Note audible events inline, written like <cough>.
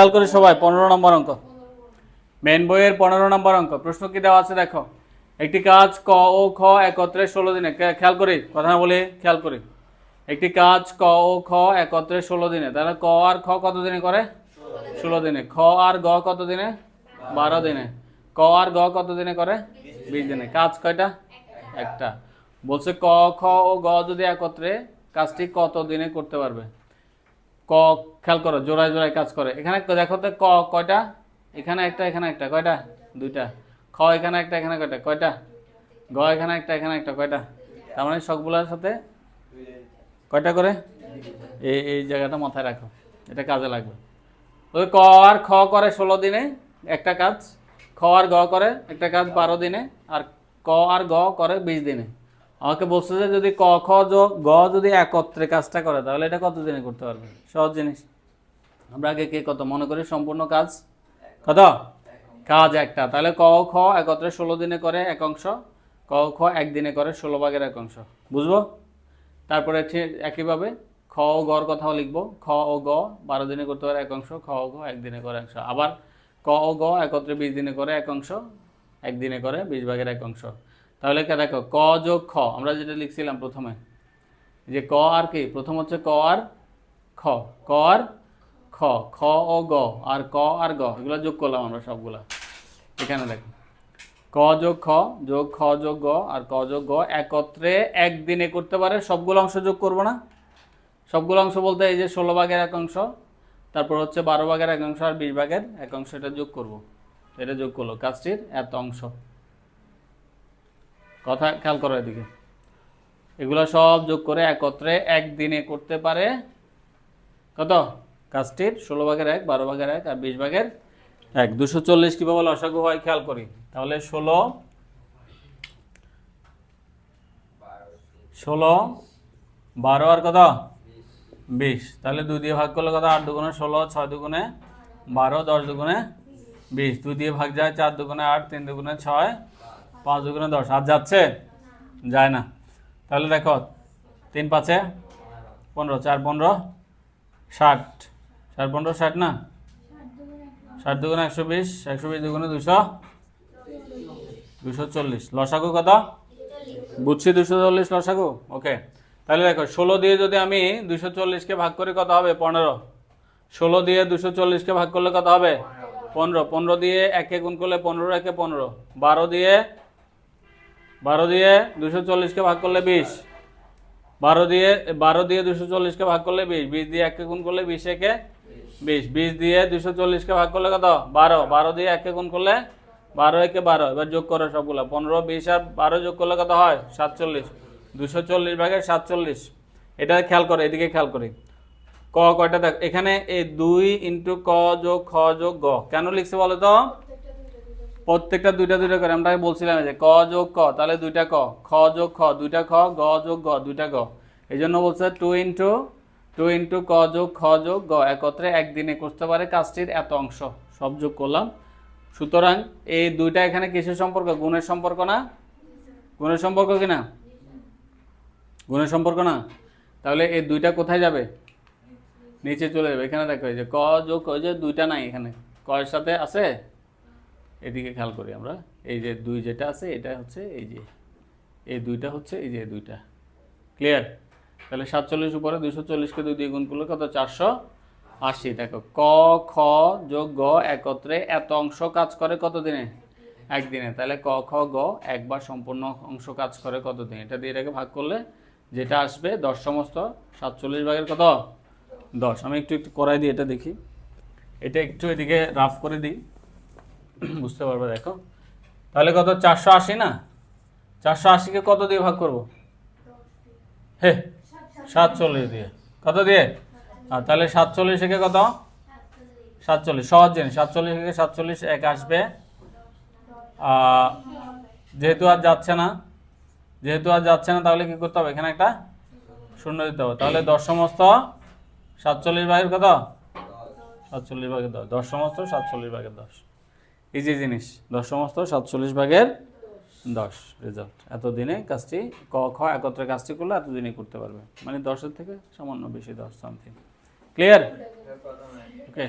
খেয়াল করে সবাই, পনেরো নম্বর অঙ্ক। মেন বইয়ের পনেরো নম্বর অঙ্ক, প্রশ্ন কি দেওয়া আছে দেখো। একটি কাজ ক ও খ একত্রে ষোলো দিনে খেয়াল করি, কথা না বলি খেয়াল করি। একটি কাজ ক ও খ একত্রে ষোলো দিনে, তাহলে ক আর খ কত দিনে করে? ষোলো দিনে। খ আর গ কত দিনে? বারো দিনে। ক আর গ কত দিনে করে? বিশ দিনে। কাজ কয়টা? একটা। বলছে ক, খ ও গ যদি একত্রে, কাজটি কত দিনে করতে পারবে? ক, খেয়াল করো, জোড়ায় জোড়ায় কাজ করে। এখানে দেখো তো, ক কয়টা? এখানে একটা এখানে একটা, কয়টা? দুইটা। খ এখানে একটা, এখানে কয়টা? কয়টা? গ এখানে একটা এখানে একটা, কয়টা? তার মানে সবগুলোর সাথে কয়টা করে? এই এই জায়গাটা মাথায় রাখো, এটা কাজে লাগবে। ওই ক আর খ করে ষোলো দিনে একটা কাজ, খ আর গ করে একটা কাজ বারো দিনে, আর ক আর গ করে বিশ দিনে। আমাকে বলছে যে যদি ক, খ গ যদি একত্রে কাজটা করে, তাহলে এটা কত দিনে করতে পারবে? সহজ জিনিস। আমরা আগে কে কত? মনে করি সম্পূর্ণ কাজ কত? কাজ একটা। তাহলে ক, খ একত্রে ষোলো দিনে করে এক অংশ, ক, খ একদিনে করে ষোলো ভাগের এক অংশ। বুঝব? তারপরে একইভাবে খ ও গর কথাও লিখব। খ ও গ বারো দিনে করতে পারে এক অংশ, খ ও গ একদিনে করে অংশ। আবার ক ও গ একত্রে বিশ দিনে করে এক অংশ, একদিনে করে বিশ ভাগের এক অংশ। তাহলে দেখো, ক যোগ খ, আমরা যেটা লিখছিলাম প্রথমে, যে ক আর কি? প্রথম হচ্ছে ক আর খ, ক আর খ খ ও গ, আর ক আর গ, এগুলো যোগ করলাম আমরা সবগুলা। এখানে দেখো, ক যোগ খ যোগ খ যোগ গ, আর ক যোগ গ একত্রে একদিনে করতে পারে, সবগুলো অংশ যোগ করব না। সবগুলো অংশ বলতে এই যে ষোলো ভাগের এক অংশ, তারপর হচ্ছে বারো ভাগের এক অংশ আর বিশ ভাগের এক অংশ, এটা যোগ করব। এটা যোগ করল, কাজটির এত অংশ। কথা খেয়াল করো এদিকে। এগুলো সব যোগ করে একত্রে একদিনে করতে পারে কত? কাজটির ষোলো ভাগের এক, বারো ভাগের এক আর বিশ ভাগের এক। দুশো চল্লিশ কীভাবে লসাগু হয় খেয়াল করি। তাহলে ষোলো ষোলো, বারো আর কত? বিশ। তাহলে দুই দিয়ে ভাগ করলে কত? আট দুগুণে ষোলো, ছয় দুগুণে বারো, দশ দুগুণে বিশ। দুই দিয়ে ভাগ যায় চার দুগুণে আট, তিন দুগুণে ছয় পাঁচ দুগুণে দশ আর যাচ্ছে? যায় না। তাহলে দেখো, তিন পাঁচে পনেরো, চার পনেরো, ষাট। চার পনেরো, ষাট না? ষাট দুগুণে একশো বিশ একশো বিশ দুগুণে দুশো দুশো চল্লিশ। লসাগু কত? বুঝছি দুশো চল্লিশ লসাগু? ওকে। তাহলে দেখো, ষোলো দিয়ে যদি আমি দুশো চল্লিশকে ভাগ করি, কত হবে? পনেরো। ষোলো দিয়ে দুশো চল্লিশকে ভাগ করলে কত হবে? পনেরো। পনেরো দিয়ে একে গুণ করলে পনেরো, একে পনেরো। বারো দিয়ে বারো দিয়ে দুশো চল্লিশকে ভাগ করলে বিশ। বারো দিয়ে বারো দিয়ে দুশো চল্লিশকে ভাগ করলে বিশ। বিশ দিয়ে একে গুণ করলে বিশ, একে বিশ। বিশ দিয়ে দুশো চল্লিশকে ভাগ করলে কত? বারো। বারো দিয়ে একে গুণ করলে বারো, একে বারো। এবার যোগ করো সবগুলো। পনেরো, বিশ আর বারো যোগ করলে কত হয়? সাতচল্লিশ। দুশো চল্লিশ ভাগের সাতচল্লিশ। এটা খেয়াল করো, এদিকে খেয়াল করি। ক, কয়টা দেখ, এখানে এই দুই ইন্টু ক যোগ খ যোগ গ। কেন লিখছে বলো তো? প্রত্যেকটা দুইটা দুইটা করে, আমরা বলছিলাম যে ক যোগ ক, তাহলে দুইটা ক, খ যোগ খ, দুইটা খ, গ যোগ গ, দুইটা গ। এই জন্য বলছে টু ইন্টু টু ইন্টু ক যোগ, খ যোগ, গ, একত্রে একদিনে করতে পারে কাজটির এত অংশ। সব যোগ করলাম। সুতরাং এই দুইটা এখানে কিসের সম্পর্ক? গুণের সম্পর্ক না? গুণের সম্পর্ক কি না? গুণের সম্পর্ক না? তাহলে এই দুইটা কোথায় যাবে? নিচে চলে যাবে। এখানে দেখো যে ক যোগ ওই যে দুইটা নাই এখানে। কয়ের সাথে আছে? এদিকে খেয়াল করি আমরা। এই যে দুই যেটা আছে, এটা হচ্ছে এই যে, এই দুইটা হচ্ছে, এই যে দুইটা। ক্লিয়ার তাহলে সাতচল্লিশ উপরে দুশো চল্লিশকে দুই দিয়ে গুণ করলে কত? চারশো আশি। দেখো, ক, খ যোগ গ একত্রে এত অংশ কাজ করে কত দিনে একদিনে। তাহলে ক, খ, গ একবার সম্পূর্ণ অংশ কাজ করে কত দিনে এটা দিয়ে এটাকে ভাগ করলে যেটা আসবে দশ সমস্ত, সাতচল্লিশ ভাগের কত? দশ। আমি একটু একটু করাই দিই, এটা দেখি। এটা একটু এদিকে রাফ করে দিই। <clears throat> বুঝতে পারবে, দেখো। তাহলে কত? চারশো আশি না? চারশো আশিকে কত দিয়ে ভাগ করব? হে, সাতচল্লিশ দিয়ে। কত দিয়ে? আর তাহলে সাতচল্লিশ থেকে কত? সাতচল্লিশ, সহজ জিনিস। সাতচল্লিশ থেকে সাতচল্লিশ, এক আসবে। যেহেতু আর যাচ্ছে না, যেহেতু আর যাচ্ছে না, তাহলে কি করতে হবে? এখানে একটা শূন্য দিতে হবে। তাহলে দশ সমস্ত সাতচল্লিশ ভাগের কত? সাতচল্লিশ ভাগের দশ। দশ সমস্ত সাতচল্লিশ ভাগের দশ। ইজি জিনিস দশ সমস্ত সাতচল্লিশ ভাগের দশ রেজাল্ট এতদিনে কাজটি ক খ একত্রে কাজটি করলে এতদিনে করতে পারবে। মানে দশের থেকে সামান্য বেশি দশ সামথিং ক্লিয়ার ওকে